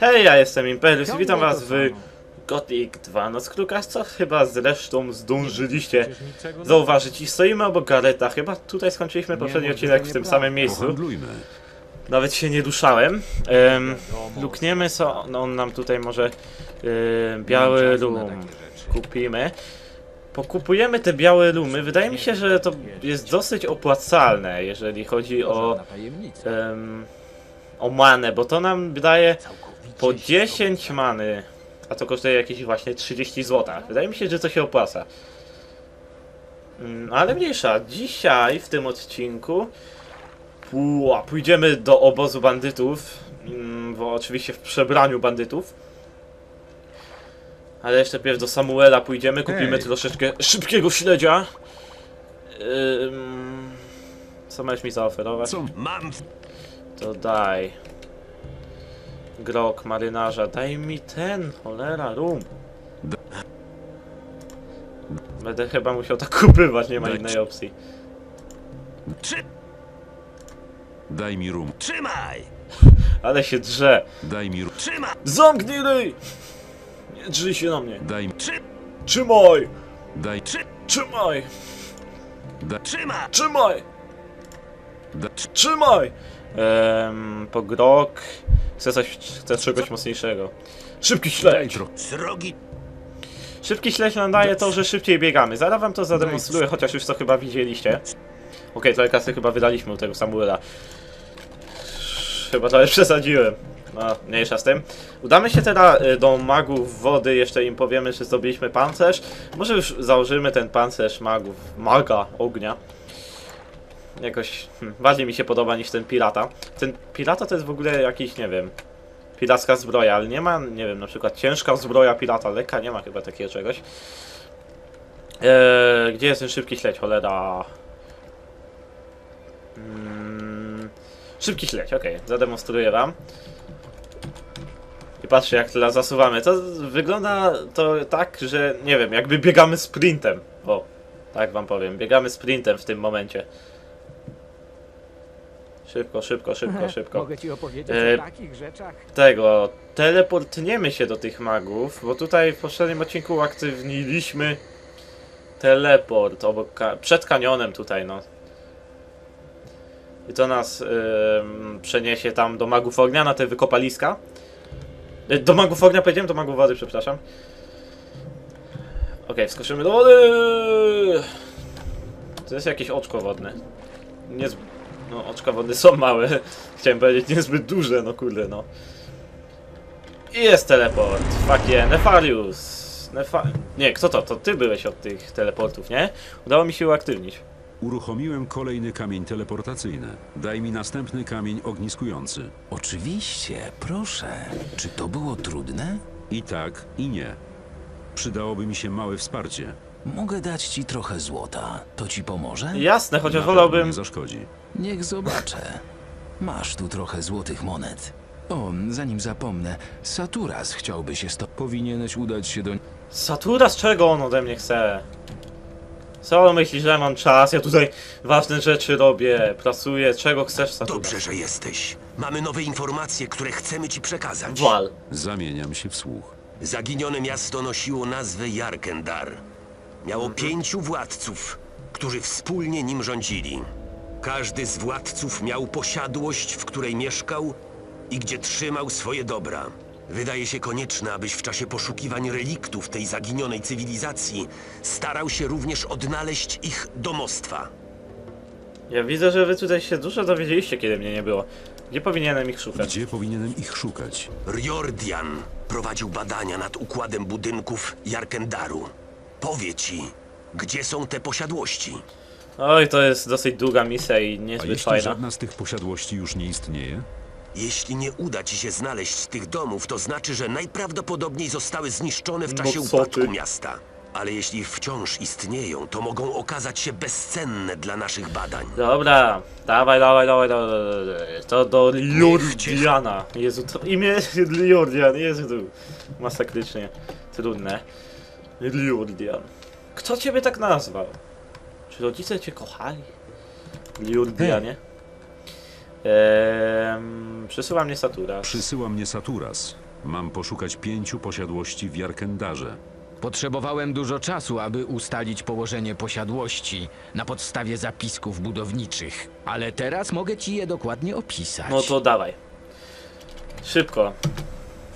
Hej, ja jestem Imperius i witam was w. Gothic 2 Noc Kruka, co chyba zresztą zdążyliście zauważyć. I stoimy obok Gareta, chyba tutaj skończyliśmy poprzedni odcinek w tym samym miejscu. Nawet się nie ruszałem. Em, Wiadomo. lukniemy, co no, on nam tutaj może yy, biały rum kupimy. Pokupujemy te białe rumy. Wydaje mi się, że to jest dosyć opłacalne, jeżeli chodzi o, em, o manę, bo to nam daje po się 10 zgadzam. many, a to kosztuje jakieś właśnie 30 zł. Wydaje mi się, że to się opłaca. Mm, Ale mniejsza, dzisiaj w tym odcinku pójdziemy do obozu bandytów, mm, bo oczywiście w przebraniu bandytów. Ale jeszcze pierw do Samuela pójdziemy, kupimy Hej. troszeczkę szybkiego śledzia. Ym, co możesz mi zaoferować? Co? Mam To daj. Grok marynarza, daj mi ten, cholera, rum. Będę chyba musiał tak kupywać, nie ma Daj- innej opcji. Trzy... Daj mi rum. Trzymaj! Ale się drze. Daj mi rum. Trzymaj! Zamknij ryj! Nie drzyj się na mnie. Daj mi. Trzy... Trzymaj! Daj. Trzymaj! Trzymaj! Trzymaj! Da, Trzymaj! Ehm, po grok. Chcę coś, chcę czegoś mocniejszego. Szybki śledź! Srogi... Szybki śledź nam daje to, że szybciej biegamy. Zaraz wam to zademonstruję, chociaż już to chyba widzieliście. Okej, trochę kasy chyba wydaliśmy u tego Samuela. Chyba trochę przesadziłem. No, mniejsza z tym. Udamy się teraz y, do magów wody, jeszcze im powiemy, że zdobyliśmy pancerz. Może już założymy ten pancerz magów, maga ognia. Jakoś hmm, bardziej mi się podoba niż ten pirata. Ten pirata to jest w ogóle jakiś, nie wiem, piracka zbroja, ale nie ma, nie wiem, na przykład ciężka zbroja pirata, lekka, nie ma chyba takiego czegoś. Eee, gdzie jest ten szybki śledź, cholera? Mm, szybki śledź, okej, zademonstruję wam. I patrzcie jak teraz zasuwamy. To wygląda to tak, że nie wiem, jakby biegamy sprintem. O, tak wam powiem, biegamy sprintem w tym momencie. Szybko, szybko, szybko, szybko. Mogę ci opowiedzieć E, o takich rzeczach. tego, teleportniemy się do tych magów, bo tutaj w poprzednim odcinku uaktywniliśmy teleport obok ka- przed kanionem tutaj, no. I to nas ym, przeniesie tam do magów ognia na te wykopaliska. Y, Do magów ognia powiedziałem, do magów wody, przepraszam. Okej, wskoczymy do wody. To jest jakieś oczko wodne. Nie no, oczka wody są małe. Chciałem powiedzieć niezbyt duże, no kurde, no. I jest teleport. Fuck yeah, Nefarius. Nefa... Nie, kto to? To ty byłeś od tych teleportów, nie? Udało mi się uaktywnić. Uruchomiłem kolejny kamień teleportacyjny. Daj mi następny kamień ogniskujący. Oczywiście, proszę. Czy to było trudne? I tak, i nie. Przydałoby mi się małe wsparcie. Mogę dać ci trochę złota. To ci pomoże? Jasne, chociaż Na pewno wolałbym... Nie zaszkodzi. Niech zobaczę. Masz tu trochę złotych monet. O, zanim zapomnę, Saturas chciałby się stąd. Powinieneś udać się do. Satura, z czego on ode mnie chce? Co myślisz, że mam czas? Ja tutaj ważne rzeczy robię, pracuję. Czego chcesz, Satura? Dobrze, że jesteś. Mamy nowe informacje, które chcemy ci przekazać. Wal. Zamieniam się w słuch. Zaginione miasto nosiło nazwę Jarkendar. Miało Mhm. pięciu władców, którzy wspólnie nim rządzili. Każdy z władców miał posiadłość, w której mieszkał i gdzie trzymał swoje dobra. Wydaje się konieczne, abyś w czasie poszukiwań reliktów tej zaginionej cywilizacji starał się również odnaleźć ich domostwa. Ja widzę, że wy tutaj się dużo dowiedzieliście, kiedy mnie nie było. Gdzie powinienem ich szukać? Gdzie powinienem ich szukać? Riordian prowadził badania nad układem budynków Jarkendaru. Powie ci, gdzie są te posiadłości. Oj, to jest dosyć długa misja i A niezbyt jeśli fajna. żadna z tych posiadłości już nie istnieje? Jeśli nie uda ci się znaleźć tych domów, to znaczy, że najprawdopodobniej zostały zniszczone w No czasie co upadku ty? miasta. Ale jeśli wciąż istnieją, to mogą okazać się bezcenne dla naszych badań. Dobra, dawaj, dawaj, dawaj, dawaj, dawaj, dawaj. To do Liordiana. Jezu, to imię jest Liordian, Jezu, masakrycznie trudne. Liordian. Kto ciebie tak nazwał? Czy rodzice cię kochali? Liordianie? Ehm, przesyła mnie Satura. Przysyła mnie Saturas. Mam poszukać pięciu posiadłości w Jarkendarze. Potrzebowałem dużo czasu, aby ustalić położenie posiadłości na podstawie zapisków budowniczych, ale teraz mogę ci je dokładnie opisać. No to dawaj. Szybko.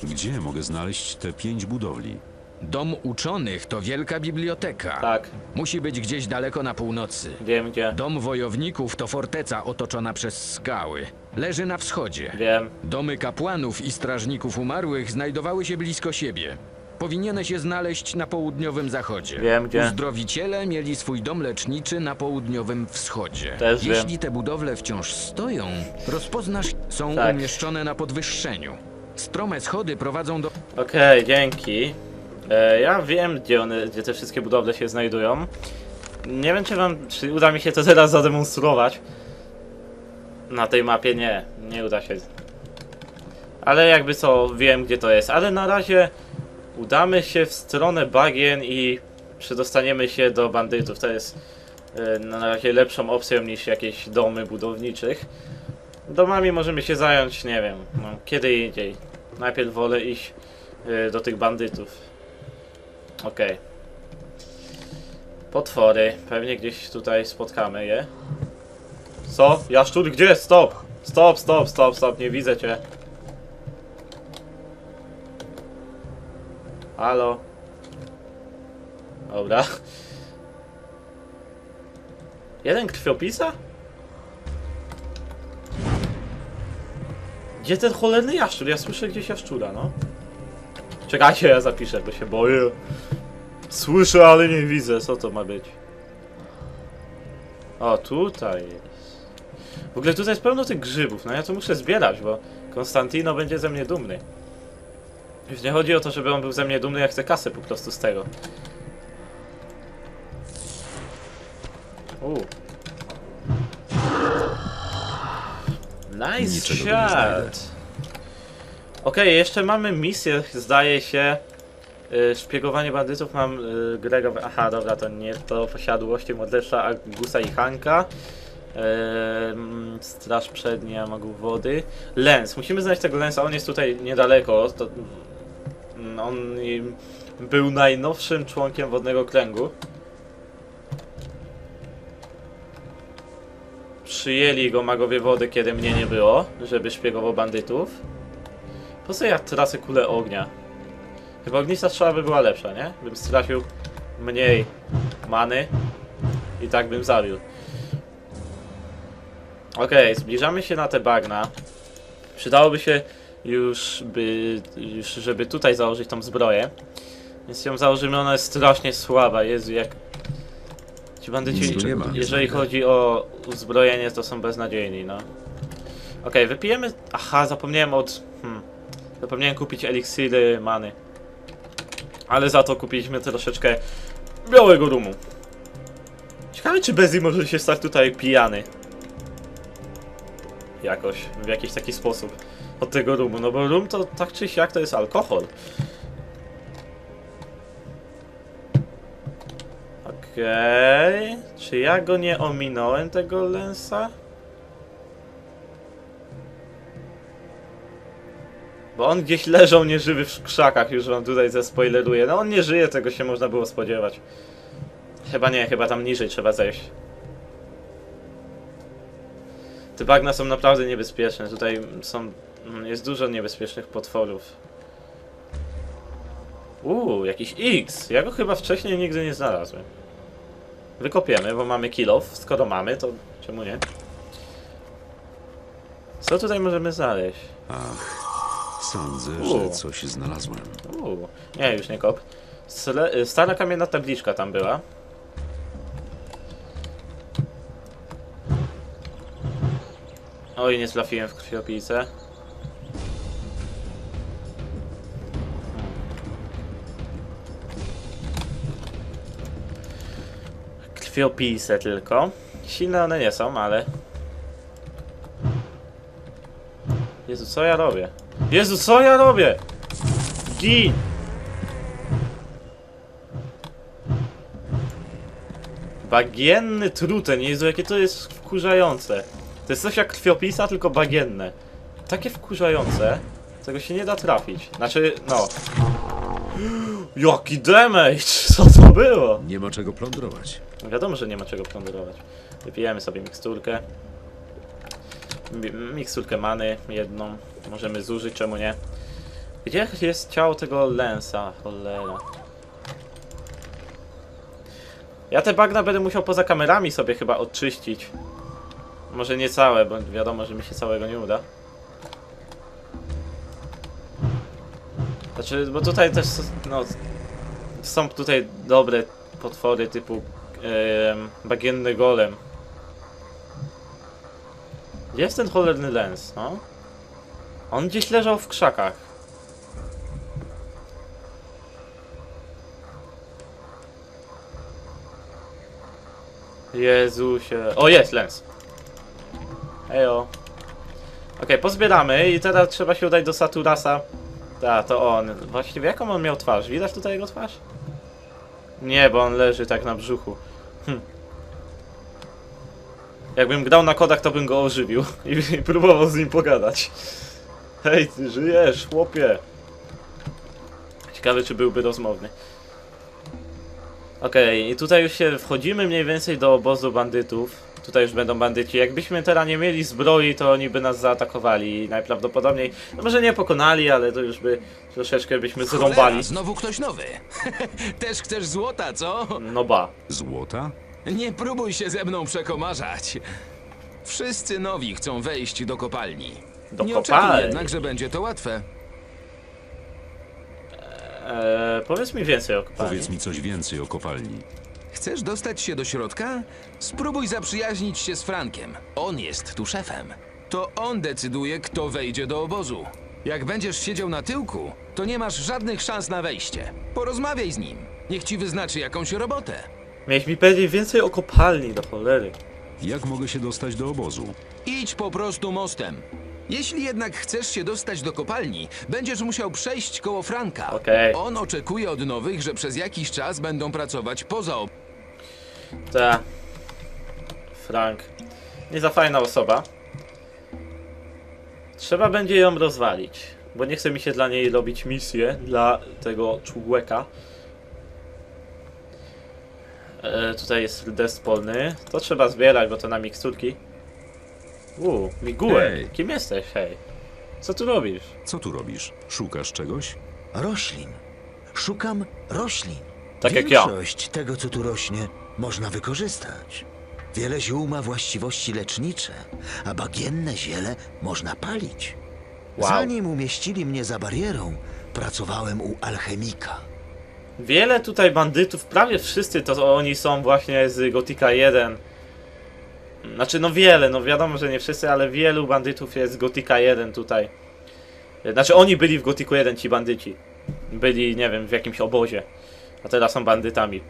Gdzie mogę znaleźć te pięć budowli? Dom uczonych to wielka biblioteka. Tak, Musi być gdzieś daleko na północy. wiem gdzie. Dom wojowników to forteca otoczona przez skały. Leży na wschodzie. Wiem. Domy kapłanów i strażników umarłych znajdowały się blisko siebie. Powinieneś je znaleźć na południowym zachodzie. Wiem, gdzie. Uzdrowiciele mieli swój dom leczniczy na południowym wschodzie. Też wiem. Jeśli te budowle wciąż stoją, rozpoznasz, są Tak. umieszczone na podwyższeniu. Strome schody prowadzą do Okej, dzięki. E, ja wiem, gdzie one, gdzie te wszystkie budowle się znajdują. Nie wiem, czy wam, czy uda mi się to teraz zademonstrować. Na tej mapie nie, nie uda się. Ale jakby co, wiem gdzie to jest. Ale na razie udamy się w stronę bagien i przedostaniemy się do bandytów. To jest e, na razie lepszą opcją niż jakieś domy budowniczych. Domami możemy się zająć, nie wiem, no, kiedy indziej. Najpierw wolę iść y, do tych bandytów. Okej. Potwory. Pewnie gdzieś tutaj spotkamy je. Co? Jaszczur, gdzie? Stop! Stop, stop, stop, stop, nie widzę cię. Halo? Dobra. Jeden krwiopisa? Gdzie ten cholerny jaszczur? Ja słyszę gdzieś jaszczura, no. Czekajcie, ja zapiszę, bo się boję. Słyszę, ale nie widzę. Co to ma być? O, tutaj jest. W ogóle tutaj jest pełno tych grzybów. No ja to muszę zbierać, bo Konstantino będzie ze mnie dumny. Już nie chodzi o to, żeby on był ze mnie dumny, jak chcę kasę po prostu z tego. U. Nice Niczego shot. Okej, jeszcze mamy misję, zdaje się. Y, szpiegowanie bandytów mam y, Grega. Aha, dobra, to nie to posiadłości Modlesza, Agusa i Hanka. Ym, straż przednia magów wody. Lens. Musimy znaleźć tego lensa. On jest tutaj niedaleko. To, mm, on był najnowszym członkiem wodnego kręgu. Przyjęli go magowie wody, kiedy mnie nie było, żeby szpiegował bandytów. Po co ja tracę kulę ognia? Chyba ognista strzała by była lepsza, nie? Bym stracił mniej many i tak bym zabił. Okej, zbliżamy się na te bagna. Przydałoby się już, by, już, żeby tutaj założyć tą zbroję. Więc ją założymy, ona jest strasznie słaba. Jezu, jak... Ci bandyci, jeżeli chodzi o uzbrojenie, to są beznadziejni, no. Okej, wypijemy... Aha, zapomniałem od... Hmm. Zapomniałem kupić eliksiry many. Ale za to kupiliśmy troszeczkę białego rumu. Ciekawe, czy Bezi może się stać tutaj pijany. Jakoś, w jakiś taki sposób. Od tego rumu, no bo rum to tak czy siak to jest alkohol. Okej. Czy ja go nie ominąłem, tego lensa? Bo on gdzieś leżał nieżywy w krzakach, już wam tutaj zaspoileruję. No on nie żyje, tego się można było spodziewać. Chyba nie, chyba tam niżej trzeba zejść. Te bagna są naprawdę niebezpieczne. Tutaj są. mm, Jest dużo niebezpiecznych potworów. Uuu, jakiś X. Ja go chyba wcześniej nigdy nie znalazłem. Wykopiemy, bo mamy kill off. Skoro mamy, to czemu nie? Co tutaj możemy znaleźć? Sądzę, że coś znalazłem. Uuu, nie, już nie kop. Sle, y, stara kamienna tabliczka tam była. Oj, nie trafiłem w krwiopijce. Krwiopijce tylko. Silne one nie są, ale... Jezu, co ja robię? Jezu, co ja robię? Gin! Bagienny truten, Jezu, jakie to jest wkurzające. To jest coś jak krwiopisa, tylko bagienne. Takie wkurzające. Tego się nie da trafić. Znaczy, no. Jaki damage! Co to było? Nie ma czego plądrować. Wiadomo, że nie ma czego plądrować. Wypijemy sobie miksturkę. Mi- Miksturkę many, jedną. Możemy zużyć, czemu nie? Gdzie jest ciało tego Lensa? Cholera. Ja te bagna będę musiał poza kamerami sobie chyba odczyścić. Może nie całe, bo wiadomo, że mi się całego nie uda. Znaczy, bo tutaj też, no, są tutaj dobre potwory typu em, bagienny golem. Gdzie jest ten cholerny lens, no? On gdzieś leżał w krzakach. Jezusie. O, jest lens. Ejo. Okej, pozbieramy i teraz trzeba się udać do Saturasa. Tak, to on. Właściwie jaką on miał twarz? Widać tutaj jego twarz? Nie, bo on leży tak na brzuchu. Hm. Jakbym grał na kodach, to bym go ożywił i, i próbował z nim pogadać. Hej, ty żyjesz, chłopie. Ciekawe, czy byłby rozmowny. Okej, i tutaj już się wchodzimy mniej więcej do obozu bandytów. Tutaj już będą bandyci. Jakbyśmy teraz nie mieli zbroi, to oni by nas zaatakowali najprawdopodobniej. No może nie pokonali, ale to już by troszeczkę byśmy zrąbali. Cholera, znowu ktoś nowy. Też chcesz złota, co? No ba. Złota? Nie próbuj się ze mną przekomarzać. Wszyscy nowi chcą wejść do kopalni. Do Nie oczekuj kopalni. jednak, że będzie to łatwe. Eee, powiedz mi więcej o kopalni. Powiedz mi coś więcej o kopalni. Chcesz dostać się do środka? Spróbuj zaprzyjaźnić się z Frankiem. On jest tu szefem. To on decyduje, kto wejdzie do obozu. Jak będziesz siedział na tyłku, to nie masz żadnych szans na wejście. Porozmawiaj z nim. Niech ci wyznaczy jakąś robotę. Miałeś mi powiedzieć więcej o kopalni, do cholery. Jak mogę się dostać do obozu? Idź po prostu mostem. Jeśli jednak chcesz się dostać do kopalni, będziesz musiał przejść koło Franka. Okej. On oczekuje od nowych, że przez jakiś czas będą pracować poza ob... Ta. Frank. Nie za fajna osoba. Trzeba będzie ją rozwalić. Bo nie chce mi się dla niej robić misję, dla tego człowieka. E, tutaj jest dest polny. To trzeba zbierać, bo to na miksturki. Uuu, migułek. Hej. Kim jesteś, hej? Co tu robisz? Co tu robisz? Szukasz czegoś? Roślin. Szukam roślin. Tak jak ja. Większość tego, co tu rośnie, można wykorzystać. Wiele ziół ma właściwości lecznicze, a bagienne ziele można palić. Wow. Zanim umieścili mnie za barierą, pracowałem u alchemika. Wiele tutaj bandytów, prawie wszyscy to oni są właśnie z Gotika 1. Znaczy no wiele, no wiadomo, że nie wszyscy, ale wielu bandytów jest z Gotika 1 tutaj. Znaczy oni byli w Gotiku 1 ci bandyci. Byli, nie wiem, w jakimś obozie. A teraz są bandytami.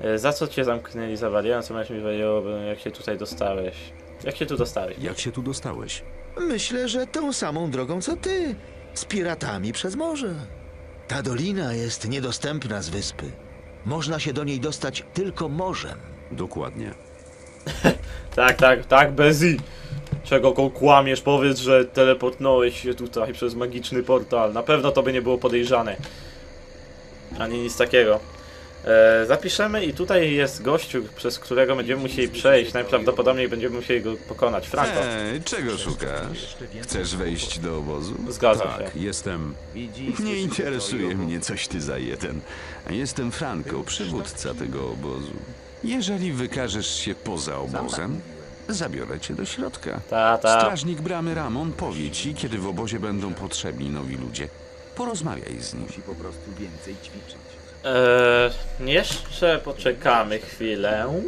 E, Za co cię zamknęli za barierą? Co masz mi powiedział, jak się tutaj dostałeś? Jak się tu dostałeś? Jak się tu dostałeś? Myślę, że tą samą drogą co ty. Z piratami przez morze. Ta dolina jest niedostępna z wyspy. Można się do niej dostać tylko morzem. Dokładnie. Tak, tak, tak, bez i. Czego go kłamiesz? Powiedz, że teleportnąłeś się tutaj przez magiczny portal. Na pewno to by nie było podejrzane. Ani nic takiego. E, zapiszemy i tutaj jest gościu, przez którego będziemy musieli przejść. Najprawdopodobniej będziemy musieli go pokonać. Franco. Ej, czego szukasz? Chcesz wejść do obozu? Zgadzam Tak, się. jestem. Nie interesuje mnie coś ty za jeden. Jestem Franco, przywódca tego obozu. Jeżeli wykażesz się poza obozem, zabiorę cię do środka. Ta, ta. Strażnik bramy Ramon powie ci, kiedy w obozie będą potrzebni nowi ludzie. Porozmawiaj z nim. E, jeszcze poczekamy chwilę.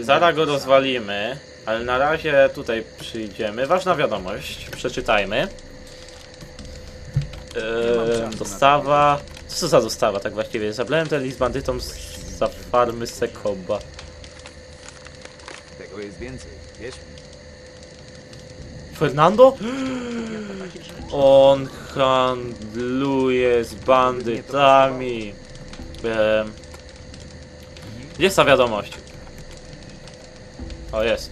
Zaraz go rozwalimy, ale na razie tutaj przyjdziemy. Ważna wiadomość, przeczytajmy. E, dostawa. Co to za dostawa tak właściwie? Zabrałem ten list bandytom z, za farmy Sekoba. Tego jest więcej, wiesz? Fernando? On handluje z bandytami. Em, Jest ta wiadomość. O, jest.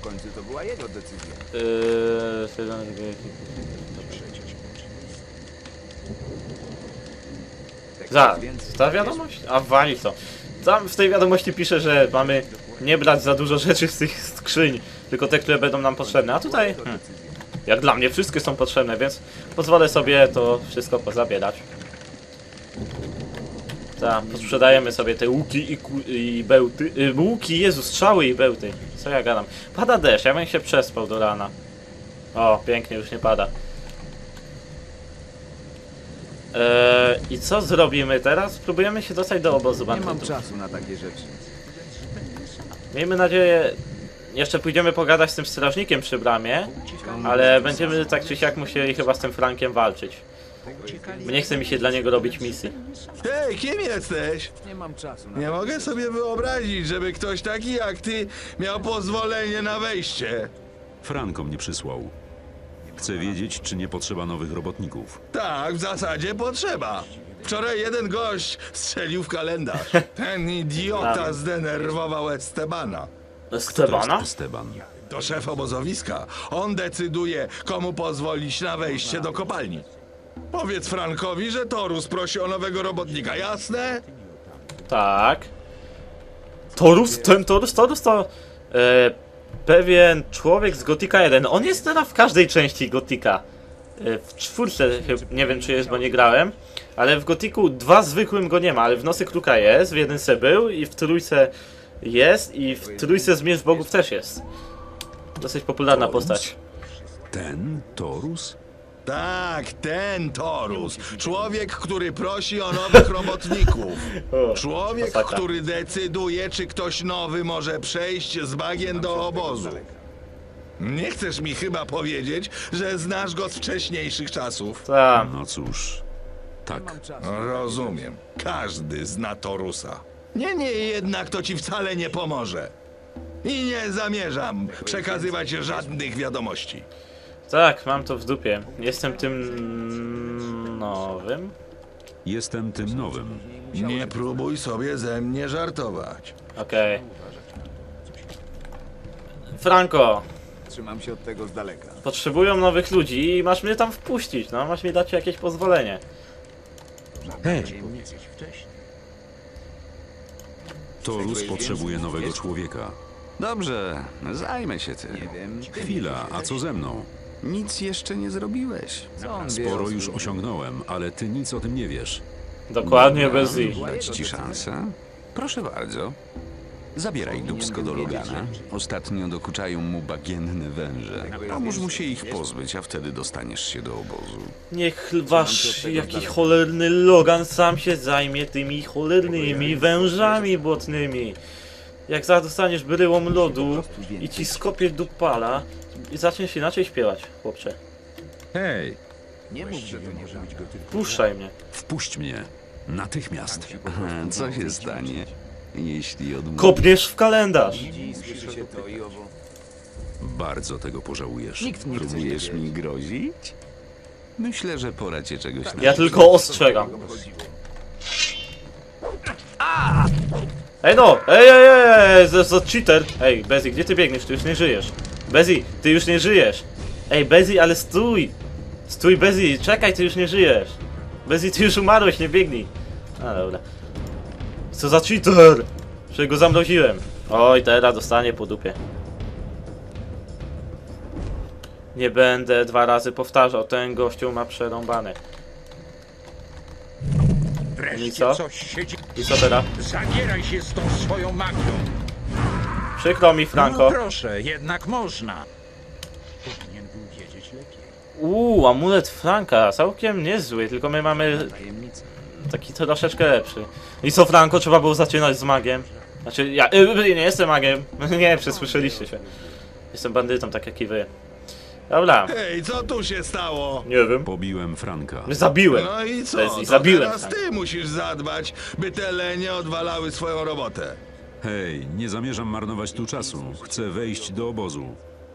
końcu to była jego decyzja. Yy, za, ta wiadomość? A wali to. Tam w tej wiadomości pisze, że mamy nie brać za dużo rzeczy z tych skrzyń, tylko te, które będą nam potrzebne. A tutaj, hmm, jak dla mnie, wszystkie są potrzebne, więc pozwolę sobie to wszystko pozabierać. Tak, sprzedajemy sobie te łuki i, i bełty. Y, łuki, Jezu, strzały i bełty. Co ja gadam? Pada deszcz, ja bym się przespał do rana. O, pięknie, już nie pada. Eee, I co zrobimy teraz? Spróbujemy się dostać do obozu Nie mam bandytów. czasu na takie rzeczy. Miejmy nadzieję, jeszcze pójdziemy pogadać z tym strażnikiem przy bramie, ale będziemy tak czy siak musieli chyba z tym Frankiem walczyć. Bo nie chce mi się dla niego robić misji. Hej, kim jesteś? Nie mam czasu Nie mogę sobie wyobrazić, żeby ktoś taki jak ty miał pozwolenie na wejście. Franco mnie przysłał. Chcę wiedzieć, czy nie potrzeba nowych robotników. Tak, w zasadzie potrzeba. Wczoraj jeden gość strzelił w kalendarz. Ten idiota zdenerwował Estebana. Stebana? Esteban. To szef obozowiska. On decyduje, komu pozwolić na wejście do kopalni. Powiedz Frankowi, że Torus prosi o nowego robotnika, jasne? Tak. Torus? Ten Torus? Torus to e, pewien człowiek z Gotika 1. On jest teraz w każdej części Gotika. E, w czwórce, nie wiem czy jest, bo nie grałem. Ale w Gotiku 2 zwykłym go nie ma, ale w Nosy Kruka jest, w jeden se był i w trójce jest i w trójce Zmierz Bogów też jest. Dosyć popularna postać. Ten? Torus? Tak, ten Torus. Człowiek, który prosi o nowych robotników. Człowiek, masakra. który decyduje, czy ktoś nowy może przejść z bagien do obozu. Nie chcesz mi chyba powiedzieć, że znasz go z wcześniejszych czasów? Ta, No cóż. Tak. Rozumiem. Każdy zna Torusa. Niemniej jednak to ci wcale nie pomoże. I nie zamierzam przekazywać żadnych wiadomości. tak, mam to w dupie. Jestem tym nowym. Jestem tym nowym. Nie próbuj sobie ze mnie żartować. Okej. Franco, Trzymam się od tego z daleka. potrzebują nowych ludzi i masz mnie tam wpuścić, no, masz mi dać jakieś pozwolenie. Torus potrzebuje nowego człowieka. Dobrze, zajmę się tym. Chwila, a co ze mną? Nic jeszcze nie zrobiłeś. Sporo już osiągnąłem, ale ty nic o tym nie wiesz. Dokładnie bez i. Dać ci szansę? Proszę bardzo. Zabieraj dubsko do Logana. Ostatnio dokuczają mu bagienne węże. Pomóż mu się ich pozbyć, a wtedy dostaniesz się do obozu. Niech wasz jaki cholerny Logan sam się zajmie tymi cholernymi wężami błotnymi. Jak za dostaniesz bryłą lodu i ci skopie dupala i zaczniesz inaczej śpiewać, chłopcze. Hej, Nie mów, że to może być gotówka. Puszczaj mnie. wpuść mnie. Natychmiast. Co się stanie, jeśli odmówisz? Kopniesz w kalendarz. Słyszy się to i owo. Bardzo tego pożałujesz. Nikt nie chce Próbujesz mi grozić? Myślę, że pora cię czegoś nauczyć. Ja tylko ostrzegam. Ej no! Ej, ej, ej, ej, za, za cheater! Ej, Bezi, gdzie ty biegniesz? Ty już nie żyjesz. Bezi, ty już nie żyjesz. Ej, Bezi, ale stój! Stój, Bezi, czekaj, ty już nie żyjesz. Bezi, ty już umarłeś, nie biegnij. A, dobra. Co za cheater! Że go zamroziłem. Oj, teraz dostanie po dupie. Nie będę dwa razy powtarzał, ten gościu ma przerąbane. I co? I co teraz? Zabieraj się z tą swoją magią. Przykro mi, No Franco. proszę, jednak można. Powinien był wiedzieć lepiej. Uuu, amulet Franka, całkiem niezły, tylko my mamy Tajemnica. Taki troszeczkę lepszy. I co, Franco, trzeba było zaczynać z magiem? Znaczy, ja y, nie jestem magiem. Nie, przesłyszeliście się. Jestem bandytą, tak jak i wy. Dobra, Hej, co tu się stało? nie wiem. Pobiłem Franka. Zabiłem. No i co? I To zabiłem teraz ty musisz zadbać, by te lenie odwalały swoją robotę. Hej, nie zamierzam marnować tu czasu. Chcę wejść do obozu.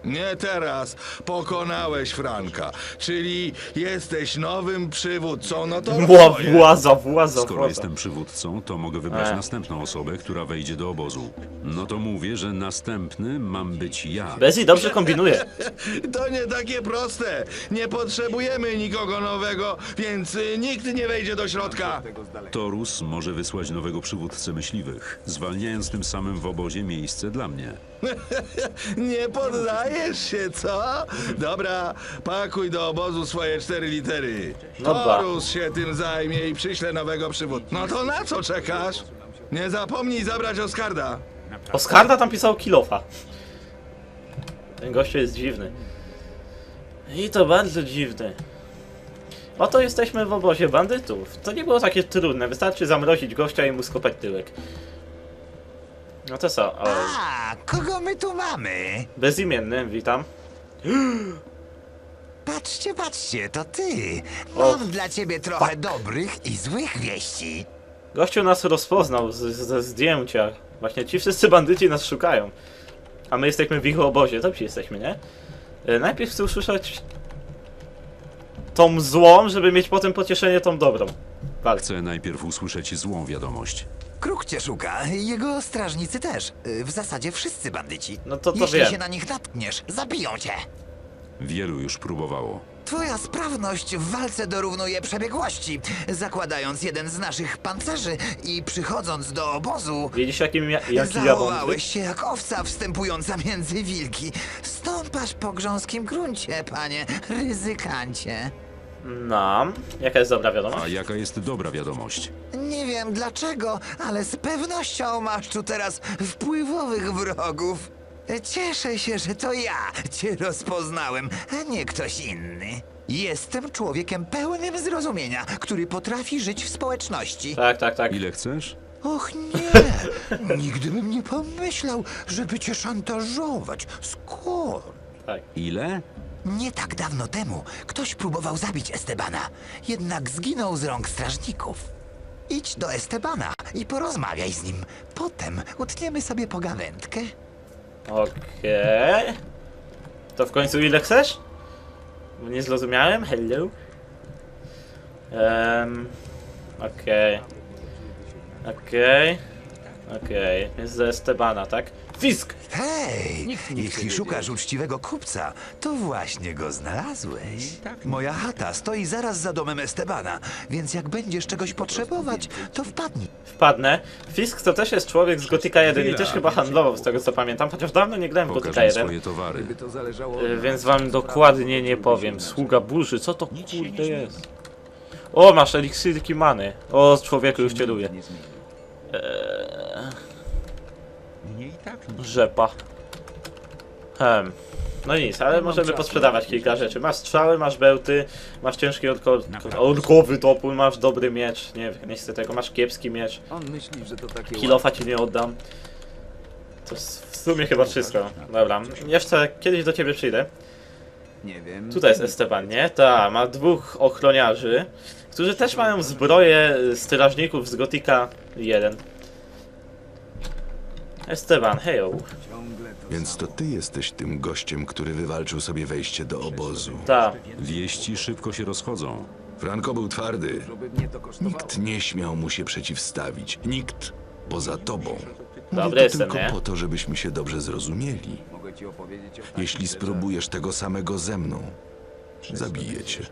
Nie teraz. Pokonałeś Franka, czyli jesteś nowym przywódcą, no to Wła, twoje. władza, władza, Skoro władza. jestem przywódcą, to mogę wybrać E. następną osobę, która wejdzie do obozu. No to mówię, że następny mam być ja. Bezi dobrze kombinuje. To nie takie proste. Nie potrzebujemy nikogo nowego, więc y, nikt nie wejdzie do środka. Torus może wysłać nowego przywódcę myśliwych, zwalniając tym samym w obozie miejsce dla mnie. Nie poddajesz się, co? Dobra, pakuj do obozu swoje cztery litery. Ba. Torus się tym zajmie i przyśle nowego przywódcę. No to na co czekasz? Nie zapomnij zabrać Oskarda. Oskarda tam pisał kilofa. Ten gościu jest dziwny. I to bardzo dziwny. Oto jesteśmy w obozie bandytów. To nie było takie trudne, wystarczy zamrozić gościa i mu skopać tyłek. No to co? O, A, kogo my tu mamy? bezimienny, witam. Patrzcie, patrzcie, to ty. Och, Mam dla ciebie trochę dobrych i złych wieści. Gościu nas rozpoznał z- z- ze zdjęcia. Właśnie ci wszyscy bandyci nas szukają. A my jesteśmy w ich obozie, dobrze jesteśmy, nie? E, Najpierw chcę usłyszeć tą złą, żeby mieć potem pocieszenie tą dobrą. Walce. Chcę najpierw usłyszeć złą wiadomość. Kruk cię szuka, jego strażnicy też. W zasadzie wszyscy bandyci. No to to Jeśli wiem. się na nich natkniesz, zabiją cię. Wielu już próbowało. Twoja sprawność w walce dorównuje przebiegłości. Zakładając jeden z naszych pancerzy i przychodząc do obozu, Widzisz jakim ja, jaki ja mądry? Zachowałeś się jak owca wstępująca między wilki. Stąpasz po grząskim gruncie, panie ryzykancie. No, jaka jest dobra wiadomość? A jaka jest dobra wiadomość? Nie wiem dlaczego, ale z pewnością masz tu teraz wpływowych wrogów. Cieszę się, że to ja cię rozpoznałem, a nie ktoś inny. Jestem człowiekiem pełnym zrozumienia, który potrafi żyć w społeczności. Tak, tak, tak. Ile chcesz? Och nie! Nigdy bym nie pomyślał, żeby cię szantażować. Skąd? tak. Ile? Nie tak dawno temu ktoś próbował zabić Estebana, jednak zginął z rąk strażników. Idź do Estebana i porozmawiaj z nim. Potem utniemy sobie pogawędkę. Okej. To w końcu ile chcesz? Nie zrozumiałem. Hello. Um, Okej. Okej. Okej. Jest ze Estebana, tak? Fisk! Hej, jeśli szukasz uczciwego kupca, to właśnie go znalazłeś. Moja chata stoi zaraz za domem Estebana, więc jak będziesz czegoś potrzebować, to wpadnij. Wpadnę. Fisk to też jest człowiek z Gotika 1 i też chyba handlował z tego co pamiętam, chociaż dawno nie grałem w Pokaż Gotika mi 1. swoje towary. To zależało Y, Więc wam dokładnie nie powiem. Sługa burzy, co to kurde jest? O, masz eliksirki many. O, człowieku już cię lubię. Eee, Mnie i tak nic. rzepa. Hem. No nic, ale możemy posprzedawać kilka rzeczy. Masz strzały, masz bełty, masz ciężki odko odkowy topór, masz dobry miecz. Nie wiem, niestety tego masz kiepski miecz. On myśli, że to takie Kilofa ci nie oddam. To jest w sumie chyba wszystko. Dobra, jeszcze kiedyś do ciebie przyjdę. Nie wiem. Tutaj jest Esteban, nie? Tak, ma dwóch ochroniarzy, którzy też mają zbroję strażników z Gotika 1. Esteban, hejo. Więc to ty jesteś tym gościem, który wywalczył sobie wejście do obozu. Ta, Wieści szybko się rozchodzą. Franco był twardy. Nikt nie śmiał mu się przeciwstawić. Nikt poza tobą. Mówię Dobry to jestem, tylko nie? po to, żebyśmy się dobrze zrozumieli. Jeśli spróbujesz tego samego ze mną, zabiję cię.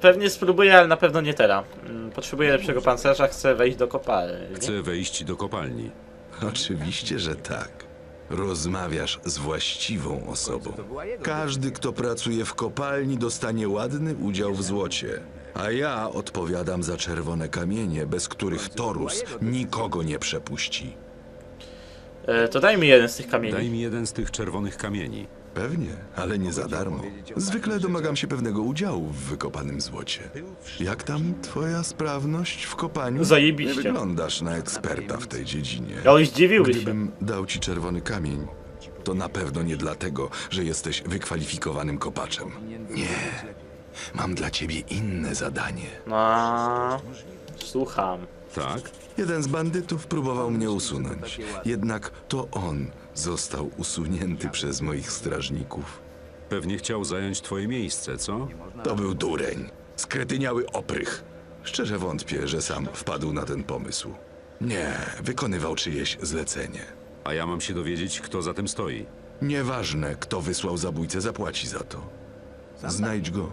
pewnie spróbuję, ale na pewno nie teraz. Mm, Potrzebuję lepszego pancerza, chcę wejść do kopalni. Chcę wejść do kopalni. Oczywiście, że tak. Rozmawiasz z właściwą osobą. Każdy, kto pracuje w kopalni, dostanie ładny udział w złocie. A ja odpowiadam za czerwone kamienie, bez których Torus nikogo nie przepuści. E, to daj mi jeden z tych Daj kamieni. mi jeden z tych czerwonych kamieni. Pewnie, ale nie za darmo. Zwykle domagam się pewnego udziału w wykopanym złocie. Jak tam twoja sprawność w kopaniu? Nie Zajebiście. wyglądasz na eksperta w tej dziedzinie. Oj, zdziwiłby się. Gdybym dał ci czerwony kamień, to na pewno nie dlatego, że jesteś wykwalifikowanym kopaczem. Nie. Mam dla ciebie inne zadanie. No, słucham. Tak? Jeden z bandytów próbował mnie usunąć. Jednak to on został usunięty przez moich strażników. Pewnie chciał zająć twoje miejsce, co? To był dureń. Skretyniały oprych. Szczerze wątpię, że sam wpadł na ten pomysł. Nie, wykonywał czyjeś zlecenie. A ja mam się dowiedzieć, kto za tym stoi. Nieważne, kto wysłał zabójcę, zapłaci za to. Znajdź go,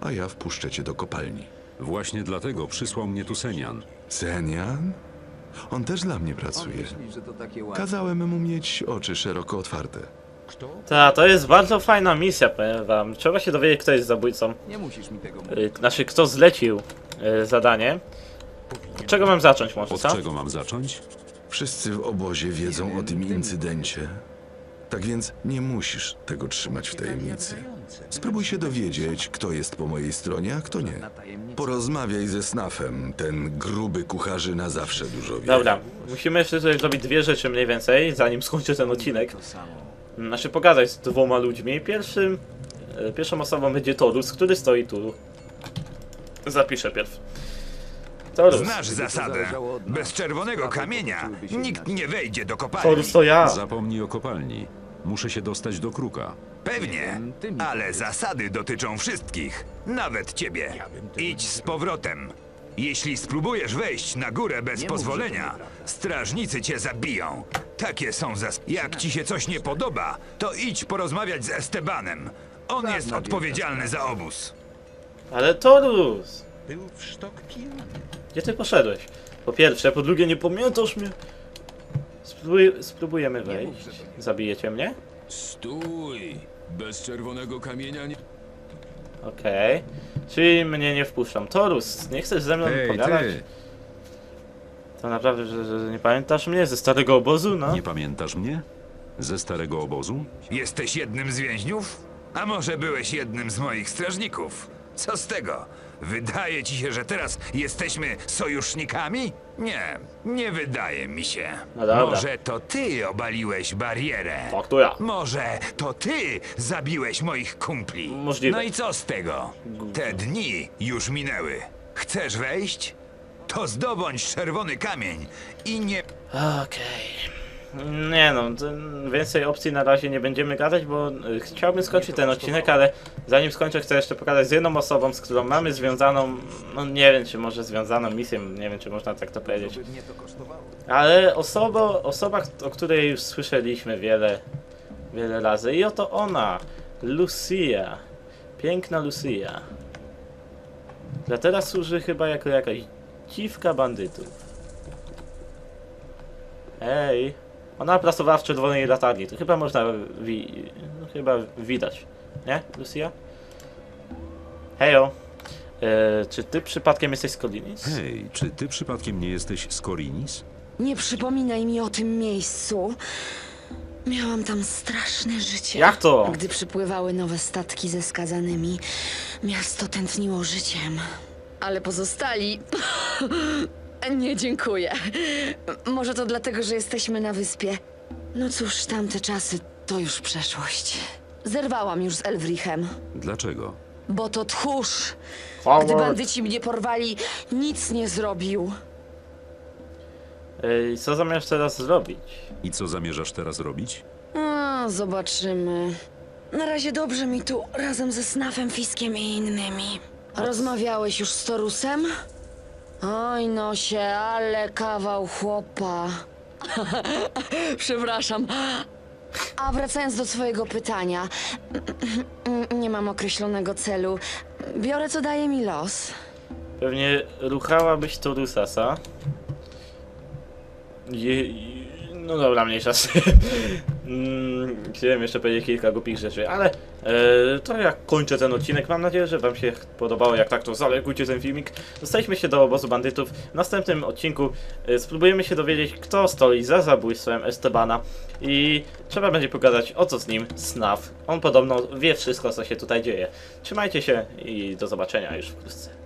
a ja wpuszczę cię do kopalni. Właśnie dlatego przysłał mnie tu Senian. Senian? On też dla mnie pracuje. Kazałem mu mieć oczy szeroko otwarte. Ta, to jest bardzo fajna misja, powiem wam. Trzeba się dowiedzieć, kto jest zabójcą. Nie musisz mi tego mówić. Y, Znaczy, kto zlecił y, zadanie. Od czego mam zacząć może, Od co? czego mam zacząć? Wszyscy w obozie wiedzą o tym incydencie. Tak więc nie musisz tego trzymać w tajemnicy. Spróbuj się dowiedzieć, kto jest po mojej stronie, a kto nie. Porozmawiaj ze Snafem. Ten gruby kucharzy na zawsze dużo wie. Dobra, musimy jeszcze tutaj zrobić dwie rzeczy mniej więcej, zanim skończę ten odcinek. Znaczy pogadać z dwoma ludźmi. Pierwszym, e, pierwszą osobą będzie Torus, który stoi tu. Zapiszę pierw. Torus. Znasz zasadę. Bez czerwonego kamienia nikt nie wejdzie do kopalni. Torus to ja. Zapomnij o kopalni. Muszę się dostać do kruka. Pewnie, ale zasady dotyczą wszystkich, nawet ciebie. Idź z powrotem. Jeśli spróbujesz wejść na górę bez pozwolenia, strażnicy cię zabiją. Takie są zasady. Jak ci się coś nie podoba, to idź porozmawiać z Estebanem. On jest odpowiedzialny za obóz. Ale Torus! Gdzie ty poszedłeś? Po pierwsze, po drugie, nie pamiętasz mnie? Spróbuj, spróbujemy wejść. Zabijecie mnie? Stój! Bez czerwonego kamienia nie... Okej. Czyli mnie nie wpuszczą. Torus, nie chcesz ze mną Hej, pogadać? ty! To naprawdę, że, że nie pamiętasz mnie ze starego obozu, no? Nie pamiętasz mnie? Ze starego obozu? Jesteś jednym z więźniów? A może byłeś jednym z moich strażników? Co z tego? Wydaje ci się, że teraz jesteśmy sojusznikami? Nie, nie wydaje mi się. No dobra. Może to ty obaliłeś barierę? Tak, to ja. Może to ty zabiłeś moich kumpli? Możliwe. No i co z tego? Te dni już minęły. Chcesz wejść? To zdobądź czerwony kamień i nie Okej. Nie no, więcej opcji na razie nie będziemy gadać, bo y, chciałbym skończyć ten odcinek, ale zanim skończę chcę jeszcze pogadać z jedną osobą, z którą mamy związaną, no nie wiem czy może związaną misję, nie wiem czy można tak to powiedzieć. Ale osoba, osoba, o której już słyszeliśmy wiele, wiele razy i oto ona, Lucia. Piękna Lucia. Dla teraz służy chyba jako jakaś dziwka bandytów. Ej, ona pracowała w czerwonej latarni, to chyba można wi no, chyba widać, nie, Lucia? Hejo, e, czy ty przypadkiem jesteś z Kolinis? Hej, czy ty przypadkiem nie jesteś z Korinis? Nie przypominaj mi o tym miejscu. Miałam tam straszne życie. Jak to? Gdy przypływały nowe statki ze skazanymi, miasto tętniło życiem. Ale pozostali. Nie dziękuję. Może to dlatego, że jesteśmy na wyspie. No cóż, tamte czasy to już przeszłość. Zerwałam już z Elwrichem, Dlaczego? bo to tchórz. Gdy bandyci mnie porwali, nic nie zrobił. Ej, co zamierzasz teraz zrobić? I co zamierzasz teraz robić? A, zobaczymy. Na razie dobrze mi tu razem ze Snafem, Fiskiem i innymi. Rozmawiałeś już z Torusem? Oj, no się, ale kawał chłopa. Przepraszam. A wracając do twojego pytania, nie mam określonego celu. Biorę, co daje mi los. Pewnie ruchałabyś Torusa, co? Je... No dobra, mniejsza. Mm, Chciałem jeszcze powiedzieć kilka głupich rzeczy, ale e, to jak kończę ten odcinek, mam nadzieję, że wam się podobało, jak tak to zalekujcie ten filmik. Dostaliśmy się do obozu bandytów. W następnym odcinku e, spróbujemy się dowiedzieć, kto stoi za zabójstwem Estebana i trzeba będzie pogadać o co z nim Snaf. On podobno wie wszystko, co się tutaj dzieje. Trzymajcie się i do zobaczenia już wkrótce.